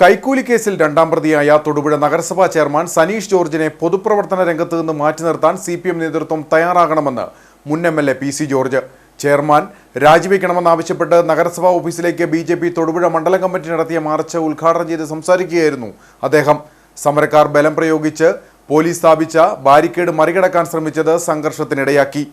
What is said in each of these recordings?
കൈക്കൂലി കേസിൽ രണ്ടാം പ്രതിയായ തൊടുപുഴ നഗരസഭാ ചെയർമാൻ സനീഷ് ജോർജിനെ പൊതുപ്രവർത്തന രംഗത്ത് നിന്ന് മാറ്റി നിർത്താൻ സി പി എം നേതൃത്വം തയ്യാറാകണമെന്ന് മുൻ M L A P C George. Chairman രാജിവെക്കണമെന്നാവശ്യപ്പെട്ട് നഗരസഭാ ഓഫീസിലേക്ക് ബി ജെ പി തൊടുപുഴ മണ്ഡലം കമ്മിറ്റി നടത്തിയ മാർച്ച് ഉദ്ഘാടനം ചെയ്ത് സംസാരിക്കുകയായിരുന്നു അദ്ദേഹം. സമരക്കാർ ബലം പ്രയോഗിച്ച് പോലീസ് സ്ഥാപിച്ച ബാരിക്കേഡ് മറികടക്കാൻ ശ്രമിച്ചത് സംഘർഷത്തിനിടയാക്കി.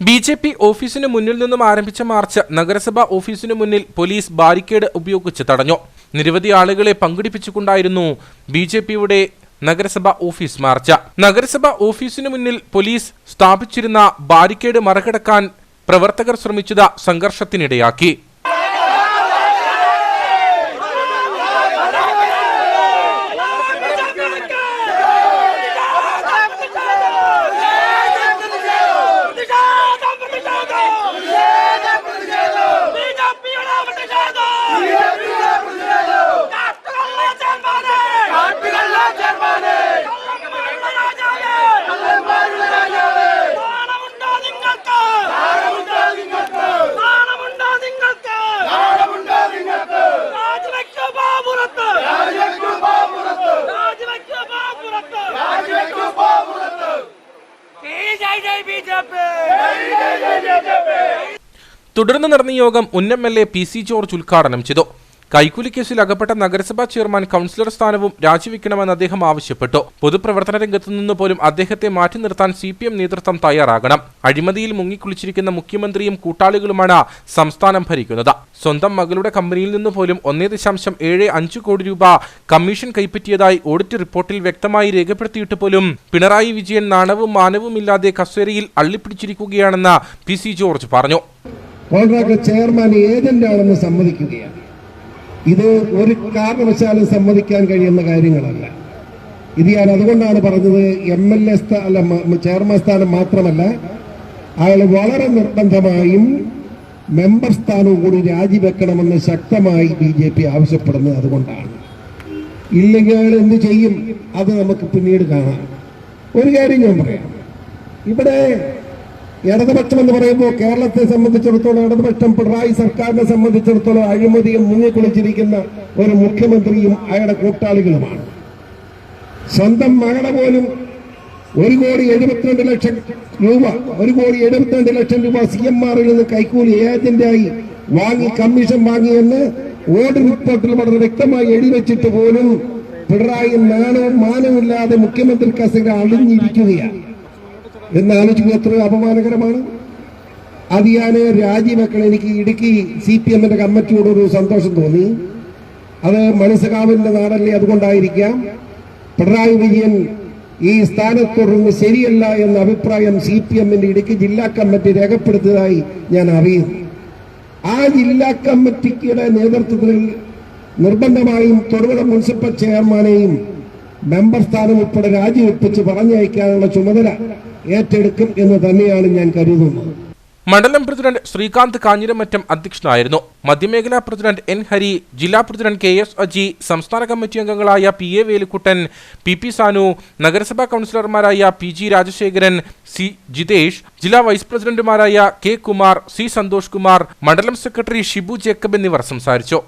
ബി ജെ പി ഓഫീസിന് മുന്നിൽ നിന്നും ആരംഭിച്ച മാർച്ച് നഗരസഭാ ഓഫീസിനു മുന്നിൽ പോലീസ് ബാരിക്കേഡ് ഉപയോഗിച്ച് തടഞ്ഞു. നിരവധി ആളുകളെ പങ്കെടുപ്പിച്ചുകൊണ്ടായിരുന്നു ബി ജെ പിയുടെ നഗരസഭ ഓഫീസ് മാർച്ച. നഗരസഭ ഓഫീസിന് മുന്നിൽ പോലീസ് സ്ഥാപിച്ചിരുന്ന ബാരിക്കേഡ് മറികടക്കാൻ പ്രവർത്തകർ ശ്രമിച്ചത് സംഘർഷത്തിനിടയാക്കി. തുടർന്ന് നടന്ന യോഗം ഉന്നം L A P C George ഉദ്ഘാടനം ചെയ്തു കൈക്കൂലി കേസിൽ അകപ്പെട്ട നഗരസഭാ ചെയർമാൻ കൗൺസിലർ സ്ഥാനവും രാജിവെക്കണമെന്ന് അദ്ദേഹം ആവശ്യപ്പെട്ടു. പൊതുപ്രവർത്തന രംഗത്തു നിന്ന് പോലും അദ്ദേഹത്തെ മാറ്റി നിർത്താൻ സി പി എം നേതൃത്വം തയ്യാറാകണം. അഴിമതിയിൽ മുങ്ങിക്കുളിച്ചിരിക്കുന്ന മുഖ്യമന്ത്രിയും കൂട്ടാളികളുമാണ് സംസ്ഥാനം ഭരിക്കുന്നത്. സ്വന്തം മകളുടെ കമ്പനിയിൽ നിന്ന് പോലും ഒന്നേ ദശാംശം ഏഴ് അഞ്ച് കോടി രൂപ കമ്മീഷൻ കൈപ്പറ്റിയതായി ഓഡിറ്റ് റിപ്പോർട്ടിൽ വ്യക്തമായി രേഖപ്പെടുത്തിയിട്ട് പോലും പിണറായി വിജയൻ നാണവും മാനവുമില്ലാതെ കസേരയിൽ അള്ളിപ്പിടിച്ചിരിക്കുകയാണെന്ന് പി സി ജോർജ് പറഞ്ഞു. കോൺട്രാക്ടർ ചെയർമാൻ ഏജന്റാണെന്ന് സമ്മതിക്കുകയാണ്. ഇത് ഒരു കാരണവശാലും സമ്മതിക്കാൻ കഴിയുന്ന കാര്യങ്ങളല്ല. ഇത് ഞാൻ അതുകൊണ്ടാണ് പറഞ്ഞത് എം എൽ എ അല്ല ചെയർമാൻ സ്ഥാനം മാത്രമല്ല അയാൾ വളരെ നിർബന്ധമായും മെമ്പർ സ്ഥാനവും കൂടി രാജിവെക്കണമെന്ന് ശക്തമായി ബി ജെ പി ആവശ്യപ്പെടുന്നത് അതുകൊണ്ടാണ്. ഇല്ലെങ്കിൽ അയാൾ എന്ത് ചെയ്യും? അത് നമുക്ക് പിന്നീട് കാണാം. ഒരു കാര്യം ഞാൻ പറയാം. ഇവിടെ ഇടതുപക്ഷം എന്ന് പറയുമ്പോൾ കേരളത്തെ സംബന്ധിച്ചിടത്തോളം ഇടതുപക്ഷം പിണറായി സർക്കാരിനെ സംബന്ധിച്ചിടത്തോളം അഴിമതിയും മുങ്ങിക്കുളിച്ചിരിക്കുന്ന ഒരു മുഖ്യമന്ത്രിയും അയാളുടെ കൂട്ടാളികളുമാണ്. സ്വന്തം മകളെ പോലും ഒരു കോടി എഴുപത്തിരണ്ട് ലക്ഷം രൂപ ഒരു കോടി എഴുപത്തിരണ്ട് ലക്ഷം രൂപ സി എം ആറിൽ നിന്ന് കൈക്കൂലി ഏജന്റായി വാങ്ങി കമ്മീഷൻ വാങ്ങിയെന്ന് ഓഡിറ്റ് റിപ്പോർട്ടിൽ വളരെ വ്യക്തമായി എഴുതി വെച്ചിട്ട് പോലും പിണറായി നാണവും മാനവുമില്ലാതെ മുഖ്യമന്ത്രി കസേര അളിഞ്ഞിരിക്കുകയാണ്. എന്ന് എത്ര അപമാനകരമാണ്. അത് ഞാൻ രാജിവെക്കണം എനിക്ക് ഇടുക്കി സി പി എമ്മിന്റെ കമ്മിറ്റിയോട് ഒരു സന്തോഷം തോന്നി. അത് മനസ്സുകാവിന്റെ നാടല്ലേ അതുകൊണ്ടായിരിക്കാം. പിണറായി വിജയൻ ഈ സ്ഥാനത്തുടർന്ന് ശരിയല്ല എന്ന അഭിപ്രായം സി പി എമ്മിന്റെ ഇടുക്കി ജില്ലാ കമ്മിറ്റി രേഖപ്പെടുത്തിയതായി ഞാൻ അറിയുന്നു. ആ ജില്ലാ കമ്മിറ്റിയുടെ നേതൃത്വത്തിൽ നിർബന്ധമായും തൊടുപുഴ മുനിസിപ്പൽ ചെയർമാനെയും മെമ്പർ സ്ഥാനം ഉൾപ്പെടെ രാജിവെപ്പിച്ച് പറഞ്ഞയക്കാനുള്ള ചുമതല ഏറ്റെടുക്കും എന്ന് തന്നെയാണ് ഞാൻ കരുതുന്നത്. മണ്ഡലം പ്രസിഡന്റ് ശ്രീകാന്ത് കാഞ്ഞിരമറ്റം അധ്യക്ഷനായിരുന്നു. മധ്യമേഖലാ പ്രസിഡന്റ് എൻ ഹരി ജില്ലാ പ്രസിഡന്റ് കെ എസ് അജി സംസ്ഥാന കമ്മിറ്റി അംഗങ്ങളായ P A Velukkuttan P P Sanu നഗരസഭാ കൗൺസിലർമാരായ P G Rajasekharan C Jithesh ജില്ലാ വൈസ് പ്രസിഡന്റുമാരായ കെ കുമാർ സി സന്തോഷ് കുമാർ മണ്ഡലം സെക്രട്ടറി ഷിബു ജേക്കബ് എന്നിവർ സംസാരിച്ചു.